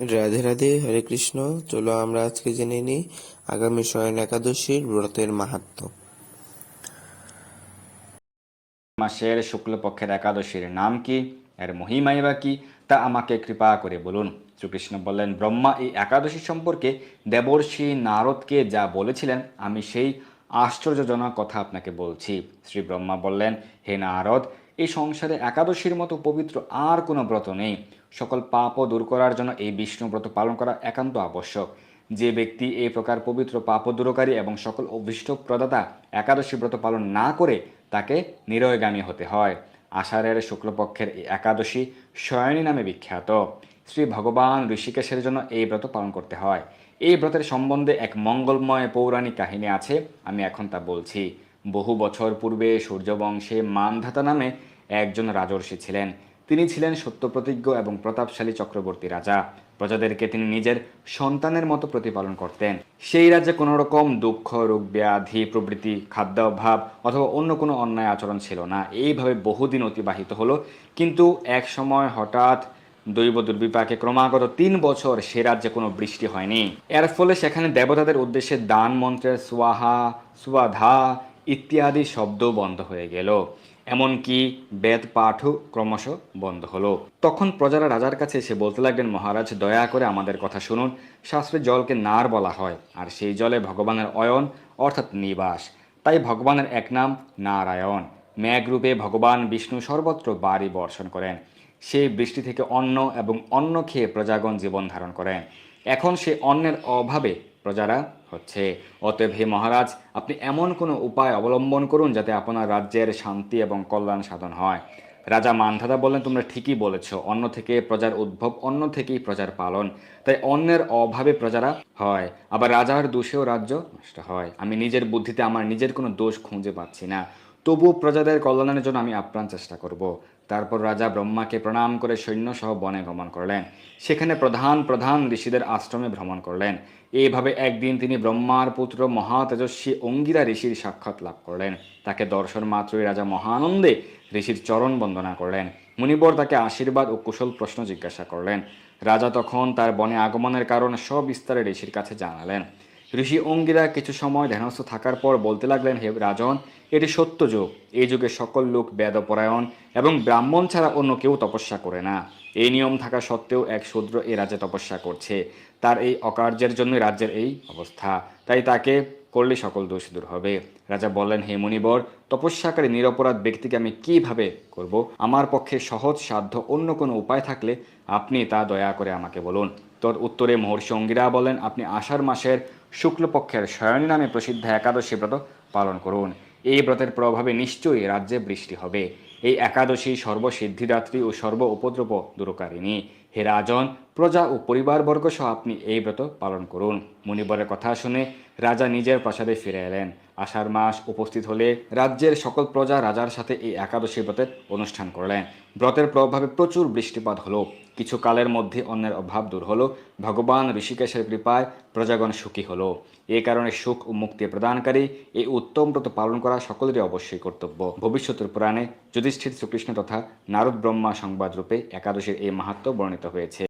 রাধে রাধে, হরে কৃষ্ণ। চলো আমরা আজকে জেনে নিই আগামী শয়ন একাদশীর ব্রতের মাহাত্ম্য মাসের শুক্লপক্ষের একাদশীর নাম কি? এর মহিমাই বা কি? তা আমাকে কৃপা করে বলুন। শ্রীকৃষ্ণ বললেন, ব্রহ্মা, এই একাদশী সম্পর্কে দেবর্ষি নারদকে যা বলেছিলেন, আমি সেই আশ্চর্যজনক কথা আপনাকে বলছি। শ্রী ব্রহ্মা বললেন, হে নারদ এই সংসারে একাদশীর মতো পবিত্র আর কোনো ব্রত নেই। সকল পাপও দূর করার জন্য এই বিষ্ণু ব্রত পালন করা একান্ত আবশ্যক। যে ব্যক্তি এই প্রকার পবিত্র পাপ দূরকারী এবং সকল অভীষ্ট প্রদাতা একাদশী ব্রত পালন না করে তাকে নিরয়গামী হতে হয়। আষাঢ়ের শুক্লপক্ষের এই একাদশী শয়নী নামে বিখ্যাত। শ্রী ভগবান ঋষিকেশের জন্য এই ব্রত পালন করতে হয়। এই ব্রতের সম্বন্ধে এক মঙ্গলময় পৌরাণিক কাহিনী আছে, আমি এখন তা বলছি। বহু বছর পূর্বে সূর্যবংশে মানধাতা নামে একজন রাজর্ষি ছিলেন। তিনি ছিলেন সত্যপ্রতিজ্ঞ এবং প্রতাপশালী চক্রবর্তী রাজা। প্রজাদেরকে তিনি নিজের সন্তানের মতো প্রতিপালন করতেন। সেই রাজ্যে কোনো রকম দুঃখ, রোগ, ব্যাধি প্রভৃতি খাদ্য অভাব অথবা অন্য কোনো অন্যায় আচরণ ছিল না। এইভাবে বহুদিন অতিবাহিত হলো। কিন্তু এক সময় হঠাৎ দৈব দুর্বিপাকে ক্রমাগত তিন বছর সে রাজ্যে কোনো বৃষ্টি হয়নি। এর ফলে সেখানে দেবতাদের উদ্দেশ্যে দান মন্ত্রের সোয়াহা সুয়াধা ইত্যাদি শব্দ বন্ধ হয়ে গেল। এমনকি বেদ পাঠও ক্রমশ বন্ধ হলো। তখন প্রজারা রাজার কাছে এসে বলতে লাগলেন, মহারাজ, দয়া করে আমাদের কথা শুনুন। শাস্ত্রে জলকে নার বলা হয়, আর সেই জলে ভগবানের অয়ন, অর্থাৎ নিবাস। তাই ভগবানের এক নাম নারায়ণ। মেঘরূপে ভগবান বিষ্ণু সর্বত্র বাড়ি বর্ষণ করেন। সেই বৃষ্টি থেকে অন্ন এবং অন্ন খেয়ে প্রজাগণ জীবন ধারণ করেন। এখন সে অন্নের অভাবে প্রজারা হচ্ছে, অতএব হে মহারাজ, আপনি এমন কোনো উপায় অবলম্বন করুন যাতে আপনার রাজ্যের শান্তি এবং কল্যাণ সাধন হয়। রাজা মানধাতা বললেন, তোমরা ঠিকই বলেছ অন্ন থেকে প্রজার উদ্ভব, অন্য থেকেই প্রজার পালন। তাই অন্যের অভাবে প্রজারা হয়, আবার রাজার দোষেও রাজ্য নষ্ট হয়। আমি নিজের বুদ্ধিতে আমার নিজের কোনো দোষ খুঁজে পাচ্ছি না। তবু প্রজাদের কল্যাণের জন্য আমি আপ্রাণ চেষ্টা করব। তারপর রাজা ব্রহ্মাকে প্রণাম করে সৈন্যসহ বনে গমন করলেন। সেখানে প্রধান প্রধান ঋষিদের আশ্রমে ভ্রমণ করলেন। এইভাবে একদিন তিনি ব্রহ্মার পুত্র মহাতেজস্বী অঙ্গিরা ঋষির সাক্ষাৎ লাভ করলেন। তাকে দর্শন মাত্রই রাজা মহানন্দে ঋষির চরণ বন্দনা করলেন। মুনিবর তাকে আশীর্বাদ ও কুশল প্রশ্ন জিজ্ঞাসা করলেন। রাজা তখন তার বনে আগমনের কারণ সবিস্তারে ঋষির কাছে জানালেন। ঋষি অঙ্গিরা কিছু সময় ধ্যানস্থ থাকার পর বলতে লাগলেন, হে রাজন, এটি সত্য যুগ। এই যুগে সকল লোক বেদপরায়ণ এবং ব্রাহ্মণ ছাড়া অন্য কেউ তপস্যা করে না। এই নিয়ম থাকা সত্ত্বেও এক শূদ্র এ রাজ্যে তপস্যা করছে। তার এই অকার্যের জন্য রাজ্যের এই অবস্থা। তাই তাকে করলে সকল দোষ দূর হবে। রাজা বললেন, হে মুনিবর, তপস্যাকারী নিরপরাধ ব্যক্তিকে আমি কীভাবে করব? আমার পক্ষে সহজ সাধ্য অন্য কোনো উপায় থাকলে আপনি তা দয়া করে আমাকে বলুন। তোর উত্তরে মহর্ষি অঙ্গিরা বলেন, আপনি আষাঢ় মাসের শুক্লপক্ষের শয়নী নামে প্রসিদ্ধ একাদশী ব্রত পালন করুন। এই ব্রতের প্রভাবে নিশ্চয়ই রাজ্যে বৃষ্টি হবে। এই একাদশী সর্বসিদ্ধিদাত্রী ও সর্ব উপদ্রব দূরকারিণী। হে রাজন, প্রজা ও পরিবারবর্গ সহ আপনি এই ব্রত পালন করুন। মুনিবরের কথা শুনে রাজা নিজের প্রাসাদে ফিরে এলেন। আষাঢ় মাস উপস্থিত হলে রাজ্যের সকল প্রজা রাজার সাথে এই একাদশী ব্রতের অনুষ্ঠান করলেন। ব্রতের প্রভাবে প্রচুর বৃষ্টিপাত হলো। কিছু কালের মধ্যে অন্যের অভাব দূর হলো। ভগবান ঋষিকেশের কৃপায় প্রজাগণ সুখী হলো। এ কারণে সুখ ও মুক্তি প্রদানকারী এই উত্তম ব্রত পালন করা সকলেরই অবশ্যই কর্তব্য। ভবিষ্যতের পুরাণে যুধিষ্ঠির শ্রীকৃষ্ণ তথা নারদ ব্রহ্মা সংবাদ রূপে একাদশীর এই মাহাত্ম বর্ণিত হয়েছে।